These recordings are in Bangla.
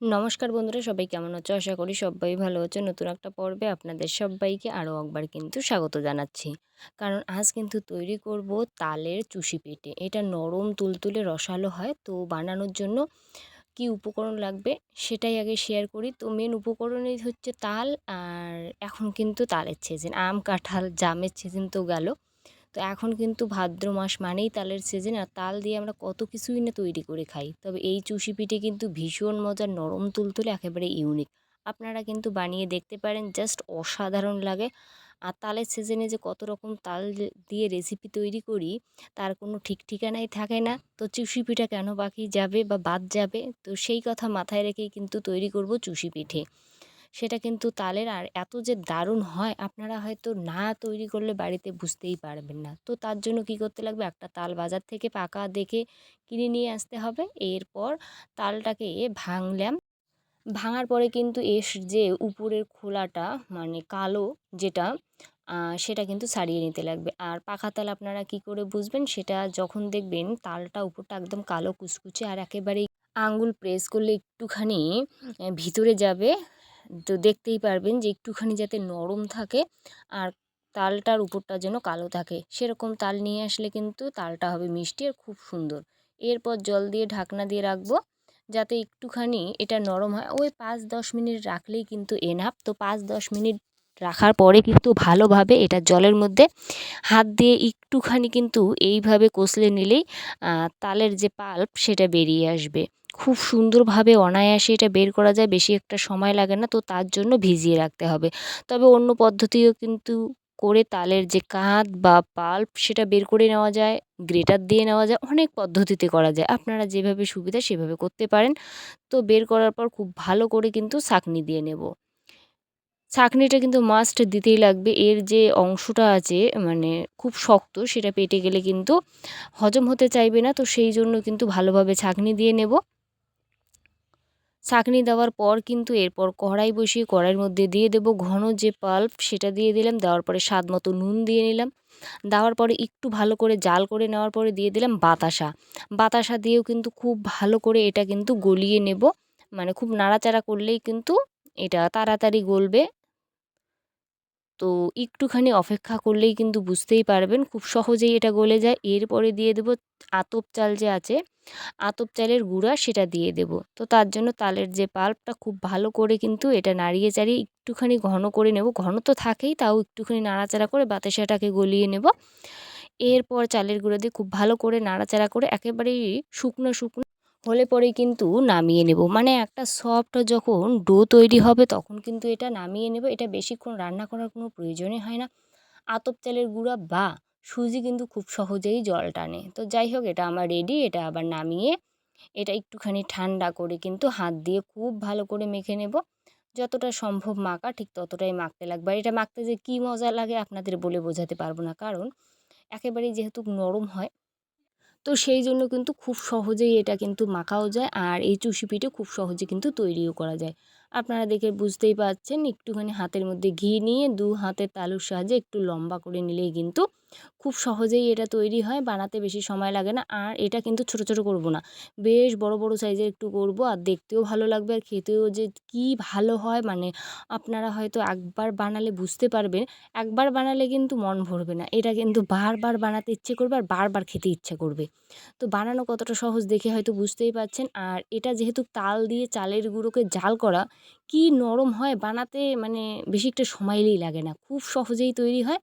নমস্কার বন্ধুরা, সবাই কেমন আছো? আশা করি সবাই ভালো আছো। নতুন একটা পর্বে আপনাদের সবাইকে আরও একবার কিন্তু স্বাগত জানাচ্ছি। কারণ আজ কিন্তু তৈরি করব তালের চুষি পিঠে। এটা নরম তুলতুলে রসালো হয়, তো বানানোর জন্য কি উপকরণ লাগবে সেটাই আগে শেয়ার করি। তো মেন উপকরণই হচ্ছে তাল, আর এখন কিন্তু তালের সিজন আম, কাঁঠাল, জামের সিজন তো গেল। তো এখন কিন্তু ভাদ্র মাস মানেই তালের সিজন আর তাল দিয়ে আমরা কত কিছুই না তৈরি করে খাই। তবে এই চুষি পিঠে কিন্তু ভীষণ মজার নরম তুলতুলে একেবারে ইউনিক আপনারা কিন্তু বানিয়ে দেখতে পারেন জাস্ট অসাধারণ লাগে। আর তালের সিজনে যে কত রকম তাল দিয়ে রেসিপি তৈরি করি, তার কোনো ঠিক ঠিকানাই থাকে না। তো চুষি পিঠা কেন বাকি যাবে বা বাদ যাবে, তো সেই কথা মাথায় রেখেই কিন্তু তৈরি করব চুষি পিঠে। সেটা কিন্তু তালের। আর এত যে দারুণ হয়, আপনারা হয়তো না তৈরি করলে বাড়িতে বুঝতেই পারবেন না। তো তার জন্য কি করতে লাগবে? একটা তাল বাজার থেকে পাকা দেখে কিনে নিয়ে আসতে হবে। এরপর তালটাকে ভাঙলাম। ভাঙার পরে কিন্তু এস যে উপরের খোলাটা মানে কালো যেটা সেটা কিন্তু ছাড়িয়ে নিতে লাগবে। আর পাখা তাল আপনারা কি করে বুঝবেন? সেটা যখন দেখবেন তালটা উপরটা একদম কালো কুচকুচে আর একেবারেই আঙ্গুল প্রেস করলে একটুখানি ভিতরে যাবে। তো দেখতেই পারবেন যে একটুখানি যাতে নরম থাকে আর তালটার উপরটা যেন কালো থাকে। সেরকম তাল নিয়ে আসলে কিন্তু তালটা হবে মিষ্টি আর খুব সুন্দর। এরপর জল দিয়ে ঢাকনা দিয়ে রাখব যাতে একটুখানি এটা নরম হয়। ওই পাঁচ দশ মিনিট রাখলেই কিন্তু এনাফ। তো পাঁচ দশ মিনিট রাখার পরে কিন্তু ভালোভাবে এটা জলের মধ্যে হাত দিয়ে একটুখানি কিন্তু এইভাবে কষলে নিলেই তালের যে পাল্প সেটা বেরিয়ে আসবে। খুব সুন্দরভাবে অনায়াসে এটা বের করা যায়, বেশি একটা সময় লাগে না, তো তার জন্য ভিজিয়ে রাখতে হবে। তবে অন্য পদ্ধতিও কিন্তু করে তালের যে কাঁধ বা পাল্প সেটা বের করে নেওয়া যায়, গ্রেটার দিয়ে নেওয়া যায়, অনেক পদ্ধতিতে করা যায়। আপনারা যেভাবে সুবিধা সেভাবে করতে পারেন। তো বের করার পর খুব ভালো করে কিন্তু ছাঁকনি দিয়ে নেব। ছাঁকনিটা কিন্তু মাস্ট দিতেই লাগবে। এর যে অংশটা আছে মানে খুব শক্ত, সেটা পেটে গেলে কিন্তু হজম হতে চাইবে না, তো সেই জন্য কিন্তু ভালোভাবে ছাঁকনি দিয়ে নেব। ছাঁকনি দেওয়ার পর কিন্তু এরপর কড়াই বসিয়ে কড়াইয়ের মধ্যে দিয়ে দেবো ঘন যে পাল্প, সেটা দিয়ে দিলাম। দেওয়ার পরে স্বাদ মতো নুন দিয়ে নিলাম। দেওয়ার পরে একটু ভালো করে জাল করে নেওয়ার পরে দিয়ে দিলাম বাতাসা। বাতাসা দিয়েও কিন্তু খুব ভালো করে এটা কিন্তু গলিয়ে নেব। মানে খুব নাড়াচাড়া করলেই কিন্তু এটা তাড়াতাড়ি গলবে। তো একটুখানি অপেক্ষা করলেই কিন্তু বুঝতেই পারবেন, খুব সহজেই এটা গলে যায়। এরপরে দিয়ে দেবো আতপ চাল যে আছে আতপ চালের গুঁড়া সেটা দিয়ে দেব। তো তার জন্য তালের যে পাল্পটা খুব ভালো করে কিন্তু এটা নাড়িয়ে চাড়িয়ে একটুখানি ঘন করে নেব। ঘন তো থাকেই, তাও একটুখানি নাড়াচাড়া করে বাতাসাটাকে গলিয়ে নেব। এরপর চালের গুঁড়ো দিয়ে খুব ভালো করে নাড়াচাড়া করে একেবারেই শুকনো শুকনো হলে পরেই কিন্তু নামিয়ে নেব। মানে একটা সফট যখন ডো তৈরি হবে তখন কিন্তু এটা নামিয়ে নেব। এটা বেশিক্ষণ রান্না করার কোনো প্রয়োজনই হয় না। আতপ চালের গুঁড়া বা সুজি কিন্তু খুব সহজেই জল টানে। তো যাই হোক, এটা আমার রেডি এটা আবার নামিয়ে এটা একটুখানি ঠান্ডা করে কিন্তু হাত দিয়ে খুব ভালো করে মেখে নেব। যতটা সম্ভব মাখা, ঠিক ততটাই মাখতে লাগবে। আর এটা মাখতে যে কী মজা লাগে আপনাদের বলে বোঝাতে পারব না। কারণ একেবারেই যেহেতু নরম হয়, তো সেই জন্য কিন্তু খুব সহজেই এটা কিন্তু মাখাও যায় আর এই চুষি পিঠে খুব সহজে কিন্তু তৈরিও করা যায়। আপনারা দেখে বুঝতেই পারছেন, একটুখানি হাতের মধ্যে ঘি নিয়ে দু হাতের তালুর সাহায্যে একটু লম্বা করে নিলেই কিন্তু খুব সহজেই এটা তৈরি হয়, বানাতে বেশি সময় লাগে না। আর এটা কিন্তু ছোট ছোট করব না। বেশ বড় বড় সাইজের একটু করব আর দেখতেও ভালো লাগবে আর খেতেও যে কি ভালো হয় মানে আপনারা হয়তো একবার বানালে বুঝতে পারবেন। একবার বানালে কিন্তু মন ভরবে না। এটা কিন্তু বারবার বানাতে ইচ্ছে করবে আর বারবার খেতে ইচ্ছে করবে। তো বানানো কতটা সহজ দেখে হয়তো বুঝতেই পারছেন। আর এটা যেহেতু তাল দিয়ে চালের গুঁড়োকে জাল করা, কি নরম হয় বানাতে মানে বেশি একটা সময়ই লাগে না। খুব সহজেই তৈরি হয়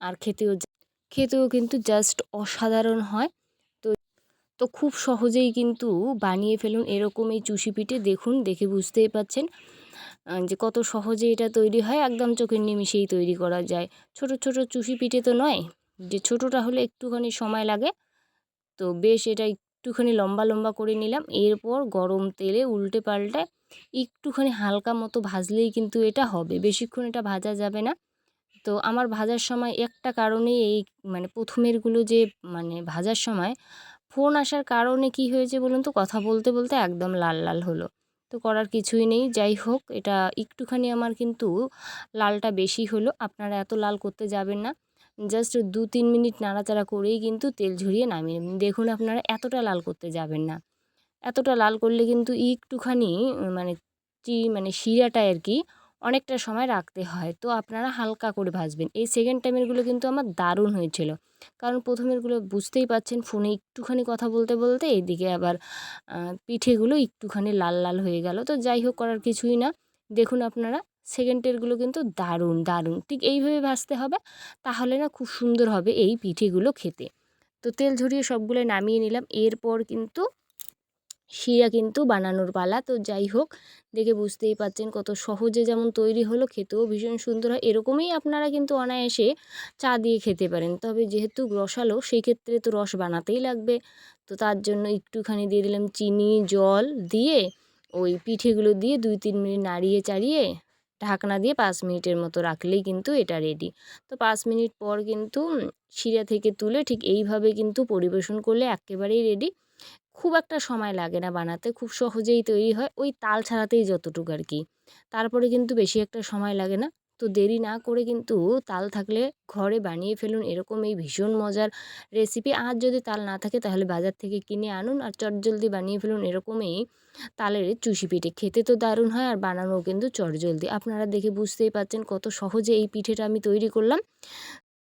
আর খেতেও খেতেও কিন্তু জাস্ট অসাধারণ হয়। তো তো খুব সহজেই কিন্তু বানিয়ে ফেলুন এরকম এই চুষি পিঠে। দেখুন, দেখে বুঝতেই পাচ্ছেন যে কত সহজে এটা তৈরি হয়। একদম চোখের নিমিষেই তৈরি করা যায়। ছোট ছোট চুষি পিঠে তো নয়, যে ছোটোটা হলে একটুখানি সময় লাগে। তো বেশ এটা একটুখানি লম্বা লম্বা করে নিলাম। এরপর গরম তেলে উল্টে পাল্টে একটুখানি হালকা মতো ভাজলেই কিন্তু এটা হবে। বেশিক্ষণ এটা ভাজা যাবে না। তো আমার ভাজার সময় একটা কারণেই এই মানে প্রথমেরগুলো যে মানে ভাজার সময় ফোন আসার কারণে কি হয়েছে বলুন তো? কথা বলতে বলতে একদম লাল লাল হলো। তো করার কিছুই নেই। যাই হোক, এটা একটুখানি আমার কিন্তু লালটা বেশি হলো। আপনারা এত লাল করতে যাবেন না। জাস্ট দু, তিন মিনিট নাড়াচাড়া করেই কিন্তু তেল ঝরিয়ে নামিয়ে দেখুন আপনারা এতটা লাল করতে যাবেন না। এতটা লাল করলে কিন্তু একটুখানি মানে চি মানে শিরাটা আর কি অনেকটা সময় রাখতে হয়। তো আপনারা হালকা করে ভাজবেন। এই সেকেন্ড টাইমেরগুলো কিন্তু আমার দারুণ হয়েছিল। কারণ প্রথমেরগুলো বুঝতেই পাচ্ছেন, ফোনে একটুখানি কথা বলতে বলতে এইদিকে আবার পিঠেগুলো একটুখানি লাল লাল হয়ে গেল। তো যাই হোক, করার কিছুই না। দেখুন আপনারা সেকেন্ডেরগুলো কিন্তু দারুণ দারুণ। ঠিক এইভাবে ভাজতে হবে, তাহলে না খুব সুন্দর হবে এই পিঠেগুলো খেতে। তো তেল ঝরিয়ে সবগুলো নামিয়ে নিলাম। এরপর কিন্তু শিরা কিন্তু বানানোর পালা। তো যাই হোক, দেখে বুঝতেই পাচ্ছেন কত সহজে যেমন তৈরি হলো, খেতেও ভীষণ সুন্দর হয়। এরকমই আপনারা কিন্তু অনায়াসে চা দিয়ে খেতে পারেন। তবে যেহেতু রসালো, সেই ক্ষেত্রে তো রস বানাতেই লাগবে। তো তার জন্য একটুখানি দিয়ে দিলাম চিনি, জল দিয়ে ওই পিঠেগুলো দিয়ে দুই, তিন মিনিট নাড়িয়ে চাড়িয়ে ঢাকনা দিয়ে পাঁচ মিনিটের মতো রাখলেই কিন্তু এটা রেডি তো পাঁচ মিনিট পর কিন্তু শিরা থেকে তুলে ঠিক এইভাবে কিন্তু পরিবেশন করলে একেবারেই রেডি খুব একটা সময় লাগে না বানাতে, খুব সহজেই তৈরি হয়। ওই তাল ছাড়াতেই যতটুকু আর কি। তারপরে কিন্তু বেশি একটা সময় লাগে না। তো দেরি না করে কিন্তু তাল থাকলে ঘরে বানিয়ে ফেলুন, এরকম এই ভীষণ মজার রেসিপি আর যদি তাল না থাকে তাহলে বাজার থেকে কিনে আনুন আর চটজলদি বানিয়ে ফেলুন, এরকমই তালের চুষি পিঠে। খেতে তো দারুণ হয় আর বানানোও কিন্তু চটজলদি। আপনারা দেখে বুঝতেই পাচ্ছেন কত সহজে এই পিঠেটা আমি তৈরি করলাম।